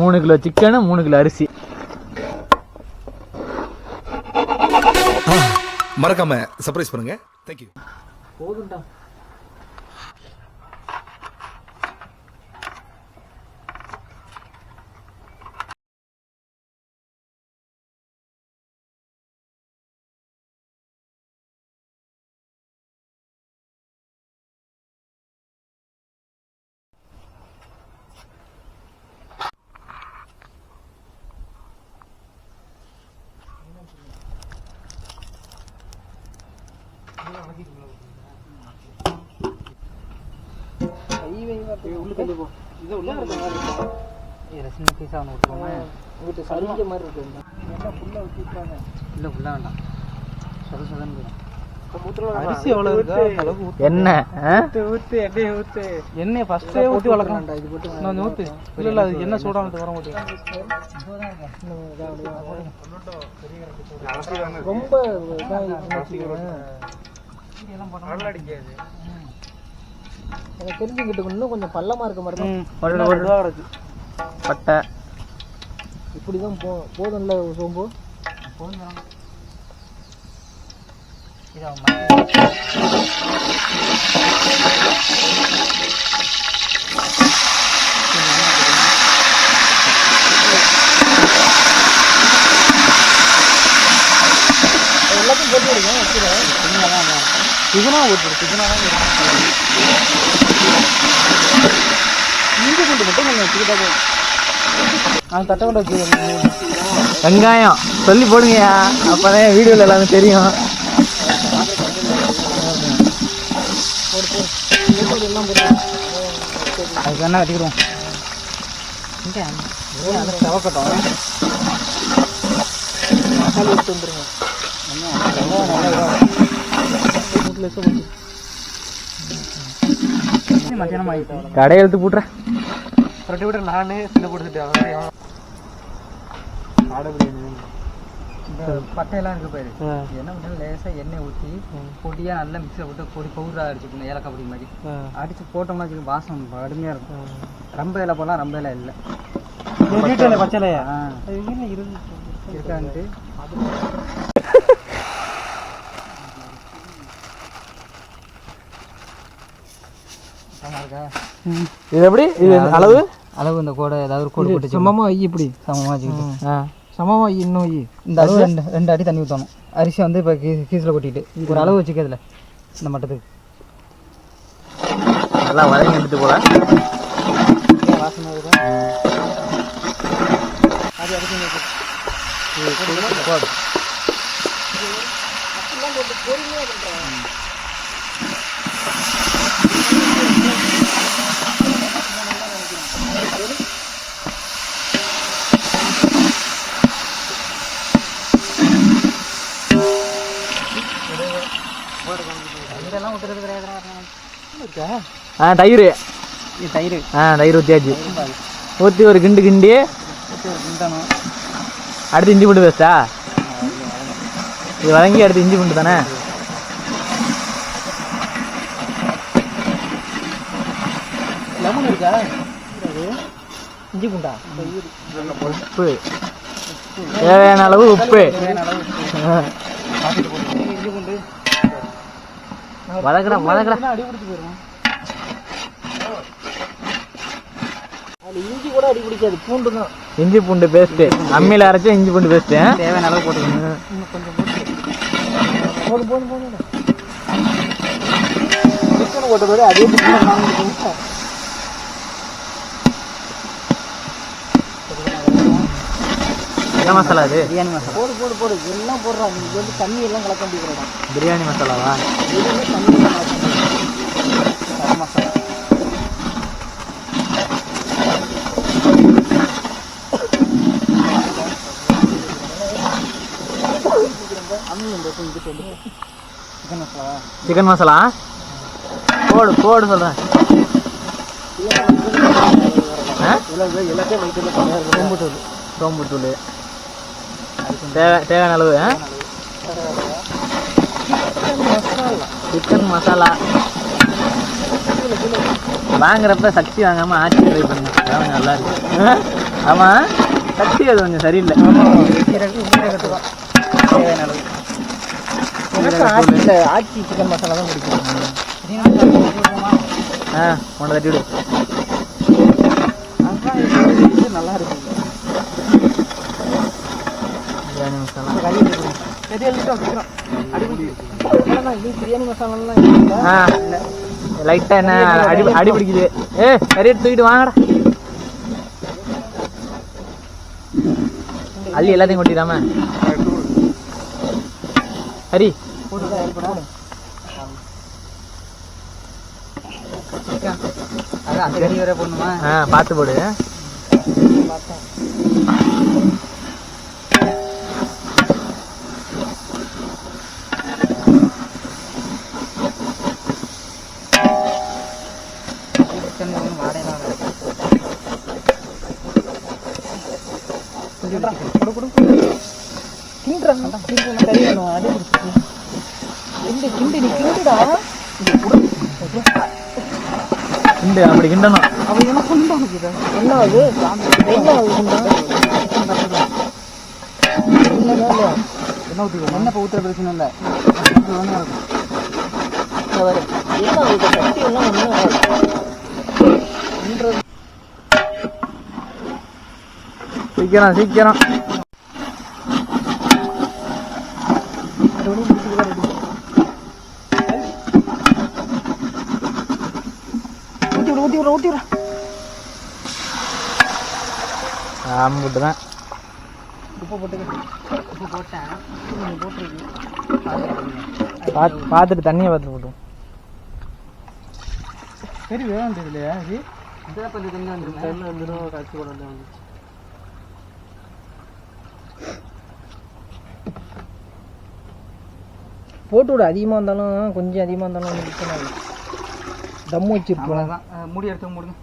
மூணு kilo chicken மூணு kilo அரிசி. மறக்காம சர்ப்ரைஸ் பண்ணுங்க. தேங்க்யூ போதும்டா. சின்ன பீஸாக ஒன்று விட்டுருவோமே உங்கள்கிட்ட சரிஞ்ச மாதிரி இருக்கு. இல்லை ஃபுல்லாக வேண்டாம். சொத சொதன்னு அரிசி எவ்வளவு இருக்கோ? அந்த அளவுக்கு ஊத்து. என்ன எண்ணெய் எண்ணெய் வளர்க்கணும் இது போட்டு இன்னும் ஊத்து. இல்ல இல்ல அது எண்ணெய் சூடானது வர மாட்டேங்குது ரொம்ப எனக்கு தெரிஞ்சுக்கிட்டு இன்னும் கொஞ்சம் பள்ளமா இருக்க மாதிரி தான். இன்னும் இதுவா கிடக்கு பட்டை. இப்படிதான் போ போதும்ல சோம்பு? மறந்து- எல்லாத்தையும் போட்டு விடுங்க வச்சுருவேன் சிக்கனா ஊத்து சிக்கனா தான் இஞ்சி பூண்டு மட்டும் கொஞ்சம் வச்சுக்கிட்டா போதும் நான் தட்டை கொண்டு வச்சு வெங்காயம். சொல்லி போடுங்கய்யா. அப்பதான் வீடியோல எல்லாமே தெரியும். அதுக்கு என்ன? வெட்டிக்கிடுவோம் சவக்கட்டும் மசாலா எடுத்து வந்துருங்க. மத்தியானம் ஆகிடுச்சு கடை எழுத்து போட்டுறேன். ரெண்டு விட நானே சின்ன கொடுத்துட்டேன் ஆடை பிரியாணி இந்த பட்டையெல்லாம் இருக்கு பாரு. என்ன பண்ணுறது லேசாக எண்ணெய் ஊற்றி பொடியாக நல்லா மிக்சியில் போட்டு பொடி பவுடராக அடிச்சுக்கணும் ஏலக்காய் பொடி மாதிரி. அடித்து போட்டோம்னா வச்சுக்க வாசம் கடுமையாக இருக்கும். ரொம்ப இலை போடலாம் ரொம்ப இலை இல்லை. பச்சைலையா இருக்கான்ட்டு. இது எப்படி? இது அளவு? அளவு இந்த கோடை ஏதாவது ஒரு கோடு போட்டு சமமா ஐ இப்படி. சமமாக வச்சுக்கிட்டு. ஆ. சமமா ஐ இன்னும் ஐ இந்த அளவு ரெண்டு. ரெண்டு அடி தண்ணி ஊற்றணும் அரிசி வந்து இப்போ கீ கீஸில் கொட்டிட்டு. ஒரு அளவு வச்சுக்கிறதுல இந்த மட்டத்துக்கு. நல்லா வதங்கி எடுத்து போல. வாசனை அது போடு இதெல்லாம் ஆ தயிர். தயிர். ஆ தயிர் ஊற்றியாச்சு ஊற்றி ஒரு கிண்டு கிண்டி அடுத்து இஞ்சி பூண்டு பேஸ்டா இது வதங்கி அடுத்து இஞ்சி பூண்டு தானே? லெமன் இருக்கா? இஞ்சி பூண்டா? உப்பு. தேவையான அளவு உப்பு. இஞ்சி பூண்டு. வதக்குறேன் வதக்குறேன் அடி பிடிச்சி போயிடும் அது இஞ்சி கூட அடி பிடிக்காது பூண்டு தான். இஞ்சி பூண்டு பேஸ்ட்டு அம்மியில் அரைச்ச இஞ்சி பூண்டு பேஸ்ட்டு தேவையான அளவு போட்டுக்கணும் இன்னும் கொஞ்சம் போதும் போதும் போதும். சிக்கன் போட்டதோட அதே சிக்கன் என்ன மசாலா இது பிரியாணி மசாலா. போடு போடு போடு. எல்லாம் போடுறான் நீ வந்து தண்ணி எல்லாம் கலக்க முடிக்கிறடா பிரியாணி மசாலாவா? எதுவுமே தண்ணி கலக்க முடியாது. மசாலா. சிக்கன் மசாலா? போடு போடு சொல்கிறேன் சோம்புத்தூள். சோம்புத்தூள். தேவை தேவையான அளவு? சிக்கன் மசாலா வாங்குறப்ப சக்தி வாங்காம ஆட்சி ட்ரை பண்ணுங்க. நல்லா இருக்கு. ஆ? ஆமா? சக்தி அது கொஞ்சம் சரியில்லை. ஆட்சியில் ஆட்சி சிக்கன் மசாலா தான் பிடிக்கும். ஆ உன்னை தட்டி விடு நல்லா இருக்கும் பிரியாணி மசாலா எது எழுதிட்டோம் சீக்கிரம் அடிபிடி இல்லைண்ணா இது பிரியாணி மசாலாலாம் இல்லை ஆ லைட்டா என்ன அடி அடி பிடிக்குது. ஏ கறி தூக்கிட்டு வாங்கடா. அள்ளி எல்லாத்தையும் கொட்டிடாம. ஹரி போட்டுதான் ஏற்படும் நீ கிண்டுடா. கிண்டு அப்படி கிண்டணும். அவன் என்ன கொண்டு என்ன அது என்ன குண்டா. என்ன ஊற்றிக்கோ என்ன இப்போ ஊற்றுற பிரச்சனை இல்லை. ஒன்றும் இருக்கும். என்ன அது சக்தி எல்லாம் ஒன்றும் சீக்கிரம் சீக்கிரம். ஊற்றி விடு ஊற்றி விடு ஆம்பிட்டு தான் உப்பு போட்டுக்க உப்பு போட்டேன் பார்த்துட்டு தண்ணியை போட்டு சரி வேணும் தெரியலையா இது? கொஞ்சம் தண்ணி தண்ணி வந்துடும் கொண்டு வந்து போட்டு விடு அதிகமாக இருந்தாலும் கொஞ்சம் அதிகமாக இருந்தாலும் பிரச்சனை இல்லை தம்மு வச்சிருப்போம். அஹ் மூடி எடுத்து மூடுங்க.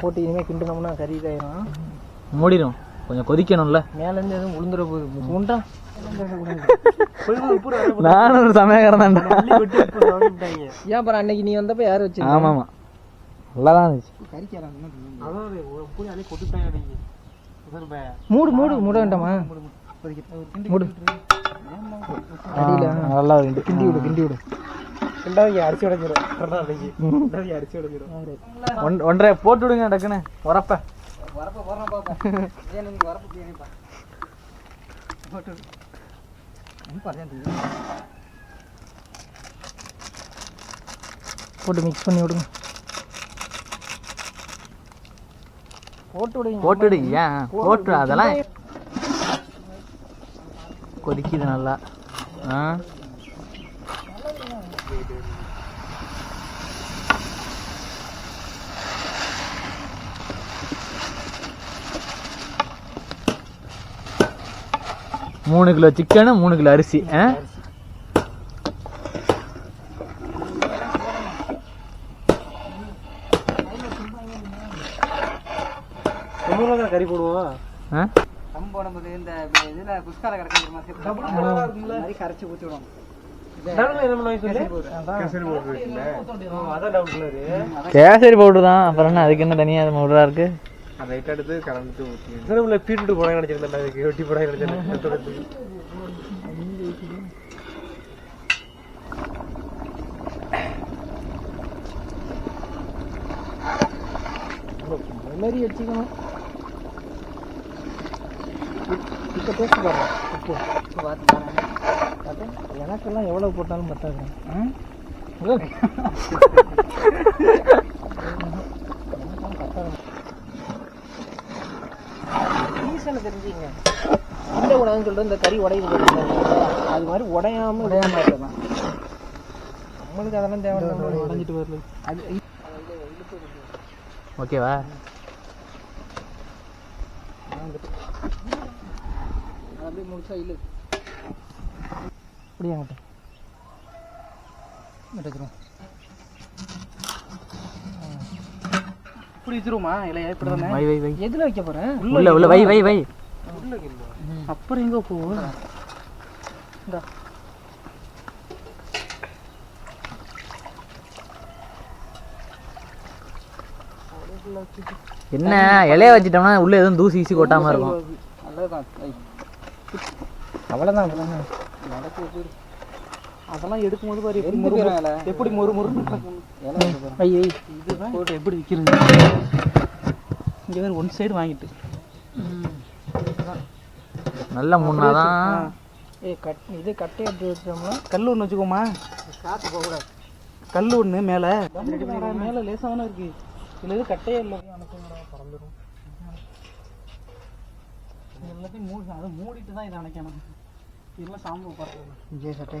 போட்டு இனிமேல் கிண்டனோம்னா கறி இதாயிரும் மூடிடும். கொஞ்சம் கொதிக்கணும்ல. மேலேருந்து எதுவும் உளுந்துட போகுது உண்டா? நானும் ஒரு சமயக்காரன் தான்டா ஏன் அப்புறம் அன்னைக்கு நீ வந்தப்ப யார் வச்சு ஆமா ஆமா நல்லா தான் இருந்துச்சு மூடு மூடு மூட வேண்டாமா? மூடு நல்லா இருக்கு கிண்டி விடு கிண்டி விடு. அரிசி உடஞ்சிரும். அரிசி உடஞ்சிரும். ஒன்- ஒன்றரை போட்டு விடுங்க டக்குன்னு. உரப்ப. வரப்ப பாப்பா ஏன் நீங்க வரப்ப பிரியாணிப்பா போட்டு மிக்ஸ் பண்ணி விடுங்க. போட்டு விடுங்க போட்டு விடு ஏன் போட்டு அதெல்லாம் கொதிக்குது நல்லா. ஆ? மூணு கிலோ சிக்கனு மூணு கிலோ அரிசி ஆ? கறி போடுவோம். இந்த இதுல குஸ்கால கிடக்கிற மாதிரி கரைச்சி ஊற்றி விடுவோம். கேசரி பவுடர்? தான். அப்புறம் என்ன அதுக்கு என்ன தனியாக பவுடரா இருக்கு? பீட்டுட்டு போறாங்க நினைச்சிருந்தேன் அதுக்கு வெட்டி போறாங்க நினைச்சேன் மாதிரி வச்சுக்கணும். இப்போ டேஸ்ட் பாருங்க. உப்பு பார்த்தேன் எனக்கெல்லாம் எவ்வளோ போட்டாலும் பத்தாது. பத்தாது. ரீசனை தெரிஞ்சுங்க. இந்த உணவுன்னு சொல்லிட்டு இந்த கறி உடையுது? அது மாதிரி உடையாம உடையாம இருக்கலாம் நம்மளுக்கு அதெல்லாம் தேவை உடஞ்சிட்டு வரல. அது ஓகேவா? அப்படியே இழு அப்படியாங்கட்ட எடுத்துரும் இப்படி வச்சிருமா இல்லை வை வை வை. எதுல வைக்க போறேன் உள்ள உள்ள வை வை வை. அப்புறம் எங்கே போவோம் இந்தா. என்ன இலைய வச்சிட்டோம்னா உள்ள எதுவும் தூசி ஈசி கொட்டாம இருக்கும். அவ்வளவுதான் அவ்வளோதான் நடக்கு அதெல்லாம் எடுக்கும்போது பாரு எப்படி மொறு? எப்படி மொறு மொறுன்னு. ஐயே இதுதான் போட்டு எப்படி விற்கிறது இங்கே வேறு ஒன் சைடு வாங்கிட்டு. நல்ல முன்னாதான் ஏ கட் இது கட்டை எடுத்து வச்சோம்னா கல் ஒன்று வச்சுக்கோமா? காற்று போகக்கூடாது. கல் ஒன்று மேலே. மேலே லேசான இருக்கு. இதில் எது கட்டையே இல்லை. பறந்துடும் எல்லாத்தையும் மூடி அதை மூடிட்டு தான் இதை அணைக்கணும். இதெல்லாம் சாம்பு பார்த்துக்கணும் விஜய் சட்டை.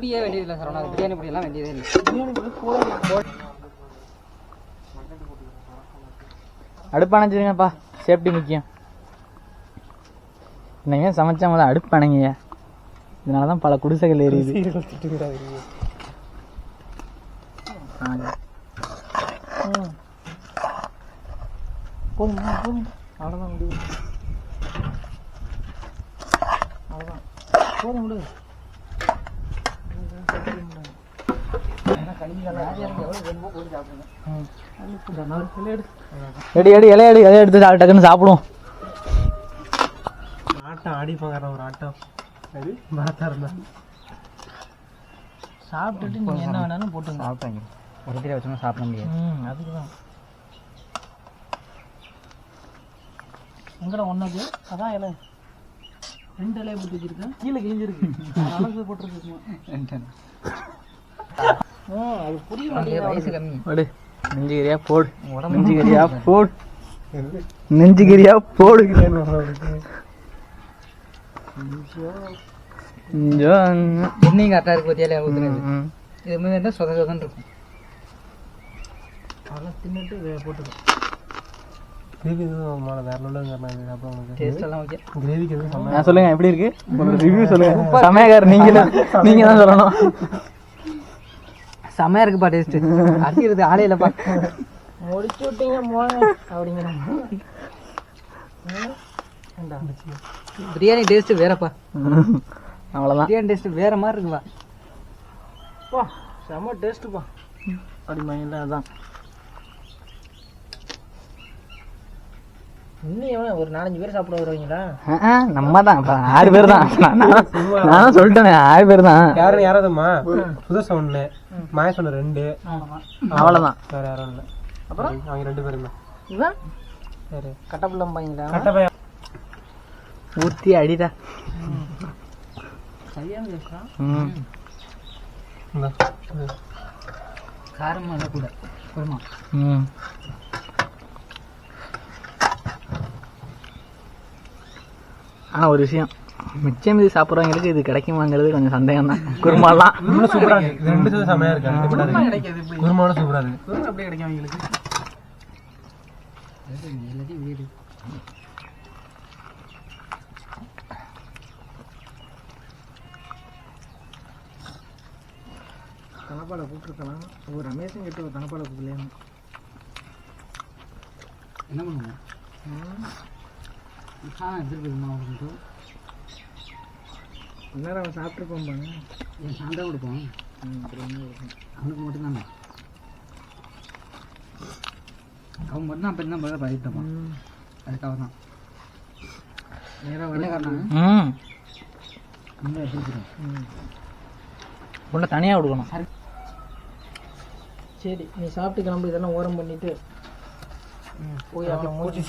பொடியே வேண்டியதில்லை சார். அது பிரியாணி பொடியெல்லாம் வேண்டியதே இல்லை. அடுப்பு அணைச்சிருங்கப்பா சேஃப்டி முக்கியம். இன்னைக்கு சமைச்சா முதல்ல அடுப்பு அணைங்க. இதனால தான் பல குடிசைகள் எரியுது போதுமா போதும் அவ்வளோதான் முடியும் அவ்வளோதான் போதும் முடியும் எடு எடு இலைய எடு இலைய எடுத்து டக்குன்னு சாப்பிடுவோம். ஆட்டம் ஆடிப்பாங்க ஒரு ஆட்டம். சரி பார்த்தா இருந்தா சாப்பிட்டுட்டு நீங்க என்ன வேணாலும் போட்டுங்க. சாப்பிட்டாங்க. ஒருத்தரே வச்சோம்னா சாப்பிட முடியாது. ம் அதுக்கு தான் எங்கடா ஒன்றாது அதான் இலை. ரெண்டு இலையை போட்டு வச்சிருக்கேன். கீழே கிழிஞ்சிருக்கு. அளவு போட்டிருக்கு நெஞ்சுகிரியா போடு. நெஞ்சுகிரியா போடு. நெஞ்சுகிரியா போடு எண்ணெயும் கரெக்டாக இருக்கு பத்தியாலே ஊற்றுனது. இது மாதிரி இருந்தால் சொத சொதன்னு இருக்கும். அதெல்லாம் தின்னுட்டு இதை போட்டுக்கோ. டேஸ்ட் எல்லாம் ஓகே ஆ, சொல்லுங்க எப்படி இருக்கு? ரிவ்யூ சொல்லுங்க. சமயக்காரர் நீங்க தான் நீங்க தான் சொல்லணும். செமையா இருக்குப்பா டேஸ்ட் அடிக்கிறது ஆளே இல்லைப்பா முடிச்சு விட்டீங்க போங்க அப்படிங்கிற பிரியாணி டேஸ்ட் வேறப்பா அவ்வளவுதான். பிரியாணி டேஸ்ட் வேற மாதிரி இருக்குப்பா பா. செம்ம டேஸ்ட்டுப்பா அப்படிம்பாங்கல்ல அதான். இன்னும் ஒரு நாலஞ்சு பேர் சாப்பிட வருவீங்களா? நம்ம தான் ஆறு பேர் தான் நான் நான் நானும் சொல்லிட்டேனே ஆறு பேர் தான் யாரும் யாராவதுமா புதுசா ஒண்ணு. மாயஸ் ஒண்ணு ரெண்டு. அவ்வளவுதான். வேற யாரும் இல்ல. அப்புறம்? அவங்க ரெண்டு பேரும் இவன் சரி. கட்டப்பிள்ளம்பாங்களா கட்டப்பையா. அடிடா. கூட. ம். ஆனா ஒரு விஷயம். மிச்சம் மீதி சாப்பிட்றவங்களுக்கு இது கிடைக்குமாங்கிறது கொஞ்சம் சந்தேகம் தான் குருமாலாம். இன்னும் சூப்பரா இருக்கு. இது ரெண்டு செமையா இருக்கு. குருமாவோட சூப்பரா இருக்கு. வெறும் அப்படியே கிடைக்கும் அவங்களுக்கு. தனப்பாலை கூப்பிட்டுருக்கலாம். ஒரு ரமேஷன் கிட்ட ஒரு தனப்பாலை கூப்பிடலையா? என்ன பண்ணுவோம்? நேரம் அவன் சாப்பிட்டுருப்பான் பாங்க என் சாந்தா கொடுப்போம் அவனுக்கு மட்டும்தானே அவன் மட்டும் தான் அப்போ என்ன பதில் பதிட்டான் அதுக்காக தான் நேரம் என்ன காரணம்? ம். நம்ம எடுத்துக்கிறோம் உள்ள தனியா கொடுக்கணும் சரி நீ சாப்பிட்டு கிளம்பு இதெல்லாம் ஓரம் பண்ணிட்டு போய் அவனை மூச்சு